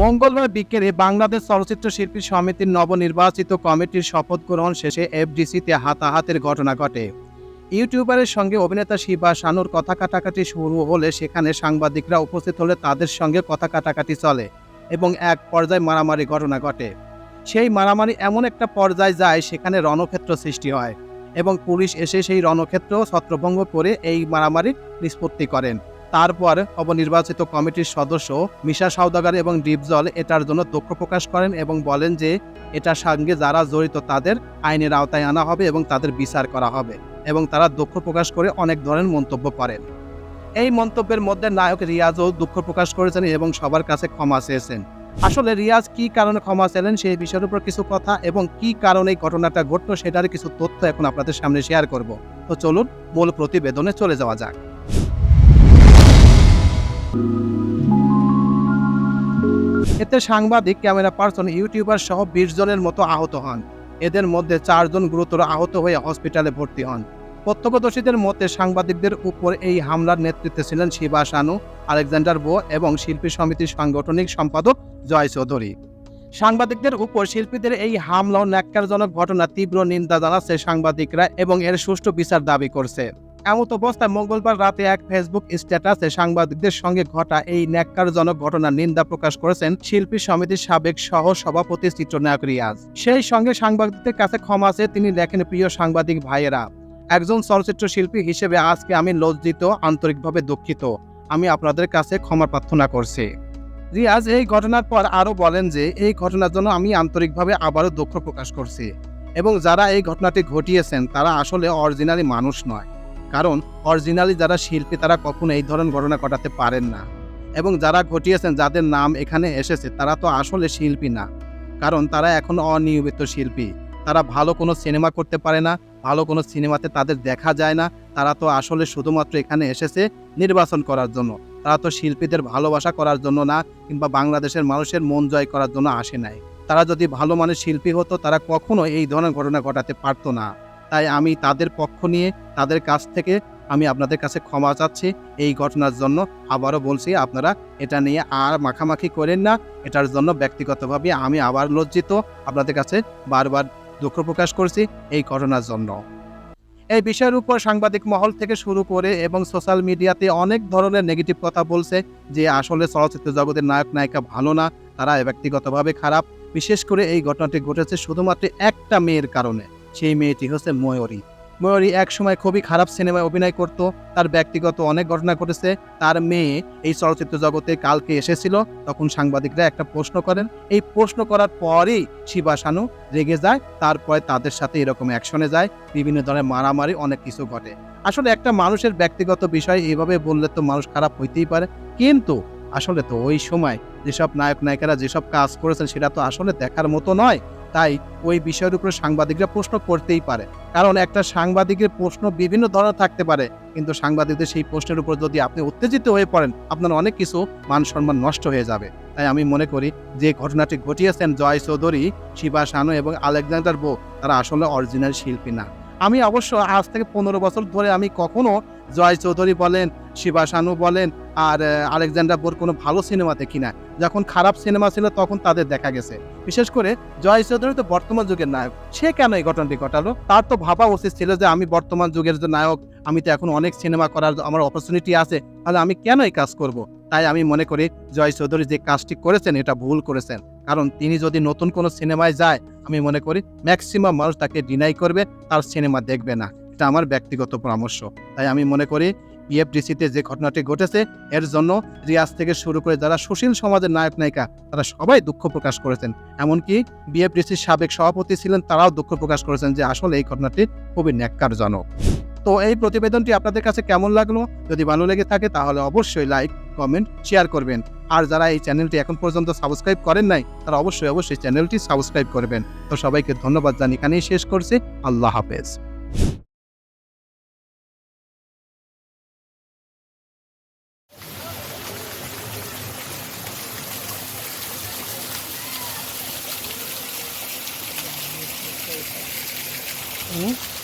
মঙ্গলবার বিকেলে বাংলাদেশ চলচ্চিত্র শিল্পী সমিতির নবনির্বাচিত কমিটির শপথ গ্রহণ শেষে এফডিসিতে হাতাহাতের ঘটনা ঘটে। ইউটিউবারের সঙ্গে অভিনেতা শিবা শানুর কথা কাটাকাটি শুরু হলে সেখানে সাংবাদিকরা উপস্থিত হলে তাদের সঙ্গে কথা কাটাকাটি চলে এবং এক পর্যায়ে মারামারি ঘটনা ঘটে। সেই মারামারি এমন একটা পর্যায়ে যায় সেখানে রণক্ষেত্র সৃষ্টি হয় এবং পুলিশ এসে সেই রণক্ষেত্র ছত্রভঙ্গ করে এই মারামারি নিষ্পত্তি করেন। তারপর অবনির্বাচিত কমিটির সদস্য মিশা সাউদাগার এবং ডিপজল এটার জন্য দুঃখ প্রকাশ করেন এবং বলেন যে এটার সঙ্গে যারা জড়িত তাদের আইনের আওতায় আনা হবে এবং তাদের বিচার করা হবে এবং তারা দুঃখ প্রকাশ করে অনেক ধরনের মন্তব্য করেন। এই মন্তব্যের মধ্যে নায়ক রিয়াজও দুঃখ প্রকাশ করেছেন এবং সবার কাছে ক্ষমা চেয়েছেন। আসলে রিয়াজ কি কারণে ক্ষমা চাইলেন সেই বিষয়ের উপর কিছু কথা এবং কি কারণে এই ঘটনাটা ঘটলো সেটার কিছু তথ্য এখন আপনাদের সামনে শেয়ার করব। তো চলুন মূল প্রতিবেদনে চলে যাওয়া যাক। এতে সাংবাদিক, ক্যামেরা পার্সন, ইউটিউবার সহ বিশ জনের মতো আহত হন। এদের মধ্যে চারজন গুরুতর আহত হয়ে হসপিটালে ভর্তি হন। প্রত্যক্ষদর্শীদের মতে সাংবাদিকদের উপর এই হামলার নেতৃত্বে ছিলেন শিবা শানু, আলেকজান্ডার বো এবং শিল্পী সমিতির সাংগঠনিক সম্পাদক জয় চৌধুরী। সাংবাদিকদের উপর শিল্পীদের এই হামলা ও ন্যাক্কারজনক ঘটনা তীব্র নিন্দা জানাচ্ছে সাংবাদিকরা এবং এর সুষ্ঠু বিচার দাবি করছে। এমত অবস্থায় মঙ্গলবার রাতে এক ফেসবুক স্ট্যাটাসে সাংবাদিকদের সঙ্গে ঘটা এই ন্যাক্কারজনক ঘটনার নিন্দা প্রকাশ করেছেন শিল্পী সমিতির সাবেক সহ সভাপতি চিত্রনায়ক রিয়াজ। সেই সঙ্গে সাংবাদিকদের কাছে ক্ষমা চেয়ে তিনি লেখেন, প্রিয় সাংবাদিক ভাইয়েরা, একজন চলচ্চিত্র শিল্পী হিসেবে আজকে আমি লজ্জিত, আন্তরিকভাবে দুঃখিত। আমি আপনাদের কাছে ক্ষমা প্রার্থনা করছি। রিয়াজ এই ঘটনার পর আরও বলেন যে, এই ঘটনার জন্য আমি আন্তরিকভাবে আবারও দুঃখ প্রকাশ করছি এবং যারা এই ঘটনাটি ঘটিয়েছেন, তারা আসলে অরিজিনালি মানুষ নয়। কারণ অরিজিনালি যারা শিল্পী, তারা কখনো এই ধরনের ঘটনা ঘটাতে পারেন না। এবং যারা ঘটিয়েছেন, যাদের নাম এখানে এসেছে, তারা তো আসলে শিল্পী না। কারণ তারা এখন অনিয়মিত শিল্পী। তারা ভালো কোনো সিনেমা করতে পারে না, ভালো কোনো সিনেমাতে তাদের দেখা যায় না। তারা তো আসলে শুধুমাত্র এখানে এসেছে নির্বাচন করার জন্য। তারা তো শিল্পীদের ভালোবাসা করার জন্য না, কিংবা বাংলাদেশের মানুষের মন জয় করার জন্য আসে নাই। তারা যদি ভালো মানের শিল্পী হতো, তারা কখনো এই ধরনের ঘটনা ঘটাতে পারতো না। তাই আমি তাদের পক্ষ নিয়ে তাদের কাছ থেকে আমি আপনাদের কাছে ক্ষমা চাচ্ছি। এই ঘটনার জন্য আবারও বলছি, আপনারা এটা নিয়ে আর মাখামাখি করেন না। এটার জন্য ব্যক্তিগতভাবে আমি আবার লজ্জিত। আপনাদের কাছে বারবার দুঃখ প্রকাশ করছি এই ঘটনার জন্য। এই বিষয়ের উপর সাংবাদিক মহল থেকে শুরু করে এবং সোশ্যাল মিডিয়াতে অনেক ধরনের নেগেটিভ কথা বলছে যে আসলে চলচ্চিত্র জগতের নায়ক, নায়িকা ভালো না, তারা ব্যক্তিগতভাবে খারাপ। বিশেষ করে এই ঘটনাটি ঘটেছে শুধুমাত্র একটা মেয়ের কারণে। সেই মেয়েটি হচ্ছে ময়ূরী। ময়ূরী একসময় খুবই খারাপ সিনেমায় অভিনয় করত, তার ব্যক্তিগত অনেক ঘটনা ঘটেছে। তার মেয়ে এই চলচ্চিত্র জগতে কালকে এসেছিল, তখন সাংবাদিকরা একটা প্রশ্ন করেন। এই প্রশ্ন করার পরেই শিবা শানু রেগে যায়, তারপরে তাদের সাথে এরকম অ্যাকশনে যায়। বিভিন্ন ধরনের মারামারি, অনেক কিছু ঘটে। আসলে একটা মানুষের ব্যক্তিগত বিষয় এভাবে বললে তো মানুষ খারাপ হইতেই পারে। কিন্তু আসলে তো ওই সময় যেসব নায়ক নায়িকারা যেসব কাজ করেছেন, সেটা তো আসলে দেখার মতো নয়। তাই ওই বিষয়ের উপরে সাংবাদিকরা প্রশ্ন করতেই পারে। কারণ একটা সাংবাদিকের প্রশ্ন বিভিন্ন ধরনের থাকতে পারে, কিন্তু সাংবাদিকদের সেই প্রশ্নের উপর যদি আপনি উত্তেজিত হয়ে পড়েন, আপনার অনেক কিছু মান সম্মান নষ্ট হয়ে যাবে। তাই আমি মনে করি যে ঘটনাটি ঘটিয়েছেন জয় চৌধুরী, শিবা সানু এবং আলেকজান্ডার বো তারা আসলে অরিজিনাল শিল্পী না। আমি অবশ্য আজ থেকে পনেরো বছর ধরে আমি কখনো জয় চৌধুরী বলেন, শিবা শানু বলেন আর আলেকজান্ডার বোর কোনো ভালো সিনেমা দেখি না যখন খারাপ সিনেমা ছিল তখন তাদের দেখা গেছে। বিশেষ করে জয় চৌধুরী তো বর্তমান যুগের নায়ক। সে কেন এই ঘটনাটি ঘটালো? তার তো ভাবা উচিত ছিল যে আমি বর্তমান যুগের যে নায়ক, আমি তো এখন অনেক সিনেমা করার আমার অপরচুনিটি আছে, তাহলে আমি কেন এই কাজ করব? তাই আমি মনে করি জয় চৌধুরী যে কাজটি করেছেন, এটা ভুল করেছেন। কারণ তিনি যদি নতুন কোনো সিনেমায় যায়, আমি মনে করি ম্যাক্সিমাম মানুষ তাকে ডিনাই করবে, তার সিনেমা দেখবে না। এটা আমার ব্যক্তিগত পরামর্শ। তাই আমি মনে করি বিএফডিসিতে যে ঘটনাটি ঘটেছে, এর জন্য রিয়াজ থেকে শুরু করে যারা সুশীল সমাজের নায়ক, নায়িকা, তারা সবাই দুঃখ প্রকাশ করেছেন। এমনকি বিএফডিসির সাবেক সভাপতি ছিলেন, তারাও দুঃখ প্রকাশ করেছেন যে আসলে এই ঘটনাটি খুবই ন্যাক্কারজনক। তো এই প্রতিবেদনটি আপনাদের কাছে কেমন লাগল? যদি ভালো লেগে থাকে, তাহলে অবশ্যই লাইক কমেন্ট শেয়ার করবেন। আর যারা এই চ্যানেলটি এখন পর্যন্ত সাবস্ক্রাইব করেন নাই, তারা অবশ্যই অবশ্যই চ্যানেলটি সাবস্ক্রাইব করবেন। তো সবাইকে ধন্যবাদ জানি এখানেই শেষ করছি। আল্লাহ হাফেজ। হুম?